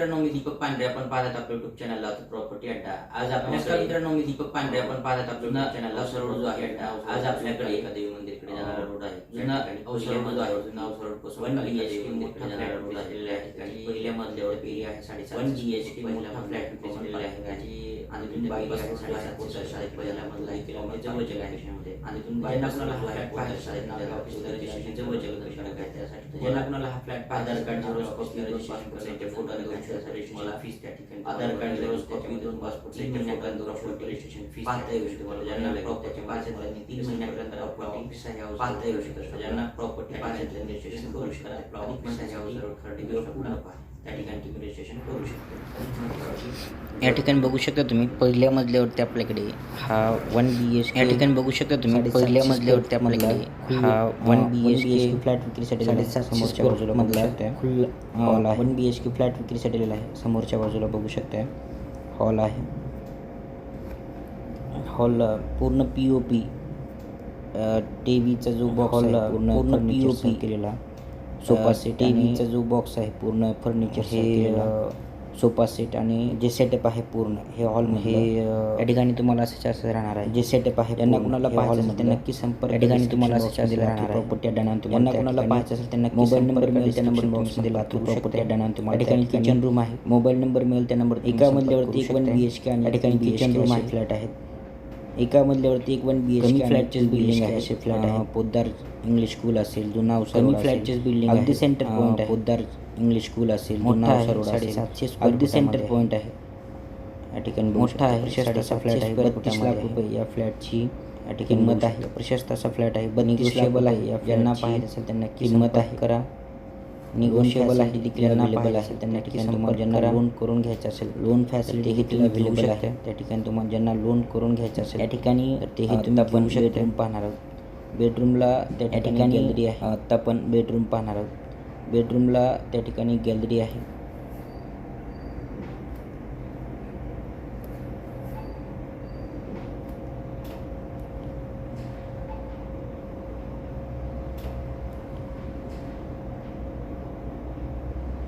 मित्रांनो मी दीपक पांढरे. आपण पाहत आपल्या युट्यूब चॅनल लातूर प्रॉपर्टी अड्डा. आज आपण मित्रांनो मी दीपक पांढरे. आपण पाहत आपल्या युट्यूब चॅनल लातूर रोड जो आहे अड्डा. आज आपल्याकडे एका देवी मंदिरकडे जाणारा रोड आहे. जुना अवसर रोड आहे. जुना अवसर रोडपासून वन बी एच के मोठा जाणारा रोड आहे. पहिल्या मजल्यावर एरिया आहे साडेसात वन बी एच के पहिला फ्लॅट विकसित आहे. आणि आणि बाईक आहे साडेसात कोटी शाळेत पहिला मजला आहे. किलोमीटर जवळच्या आहे आणि तुम्ही हा फ्लॅट शाळेत नाव ऑफिस जवळच्या त्यासाठी ज्यांना हा फ्लॅट कार्ड फोटो त्यासाठी मला फीस त्या ठिकाणी आधार कार्ड झेरॉक्स कॉपी दोन पासपोर्ट दोन फोटो रजिस्ट्रेशन फीस पाहता येऊ शकते मला ज्यांना प्रॉपर्टी पाच आहेत तीन महिन्यापर्यंत प्रॉपर्टी पाहता येऊ शकतं. ज्यांना प्रॉपर्टी पाच आहेत रजिस्ट्रेशन करू शकतात. प्रॉपर्टी हाऊसवर खरेदी करू शकतो त्या ठिकाणी तुम्ही रजिस्ट्रेशन करू शकतो. या ठिकाणी बघू शकता तुम्ही पहिल्या मजल्यावरती आपल्याकडे हा वन बी एच या ठिकाणी बघू शकता तुम्ही पहिल्या मजल्यावरती आपल्याकडे हा one B H K flat विक्रीसाठी साडेसात समोरच्या बाजूला मधला हॉल आहे. One B H K flat विक्रीसाठी दिलेला आहे. समोरच्या बाजूला बघू शकता हॉल आहे. हॉल पूर्ण पी ओ पी टी व्हीचा जो बॉक्स आहे पूर्ण पूर्ण पी ओ पी केलेला. सोफा सेट टी व्हीचा जो बॉक्स आहे पूर्ण फर्निचर हे सोफा सेट आणि जे सेटअप आहे पूर्ण हे हॉल हे या ठिकाणी तुम्हाला असं असं राहणार आहे. जे सेटअप आहे त्यांना कुणाला पाहायचं असेल त्यांना नक्की संपर्क या ठिकाणी तुम्हाला असं असं राहणार आहे. प्रॉपर्टी अड्डा तुम्हाला कुणाला पाहायचं असेल त्यांना मोबाईल नंबर मिळेल त्या नंबर बॉक्समध्ये लातूर प्रॉपर्टी अड्डा तुम्हाला ठिकाणी किचन रूम आहे. मोबाईल नंबर मिळेल त्या नंबर एका मधल्यावरती एक वन बी एच के आणि या ठिकाणी किचन रूम आहे फ्लॅट आहेत एका मधल्यावरती एक वन बी एच के फ्लॅटचेच बिल्डिंग आहे असे फ्लॅट आहे. पोद्दार इंग्लिश स्कूल असेल जुना कमी फ्लॅटचेच बिल्डिंग अगदी सेंटर पॉईंट आहे. पोद्दार इंग्लिश स्कूल असेल जुना रोड साडेसातशे अगदी सेंटर पॉईंट आहे. या ठिकाणी मोठा आहे प्रशस्ताचा फ्लॅट आहे बत्तीस लाख रुपये या फ्लॅटची या ठिकाणी किंमत आहे. प्रशस्ताचा फ्लॅट आहे. निगोशिएबल आहे. या ज्यांना पाहायचं असेल त्यांना किंमत आहे. करा. निगोशिएबल आहे देखील अवेलेबल असेल त्यांना ठिकाणी तुम्हाला ज्यांना लोन करून घ्यायचं असेल लोन फॅसिलिटी ही तुम्ही अवेलेबल आहे. त्या ठिकाणी तुम्हाला ज्यांना लोन करून घ्यायचं असेल त्या ठिकाणी तेही तुम्ही आपण बेडरूम पाहणार आहोत. बेडरूमला त्या ठिकाणी गॅलरी आहे. आता आपण बेडरूम पाहणार आहोत. बेडरूमला त्या ठिकाणी गॅलरी आहे.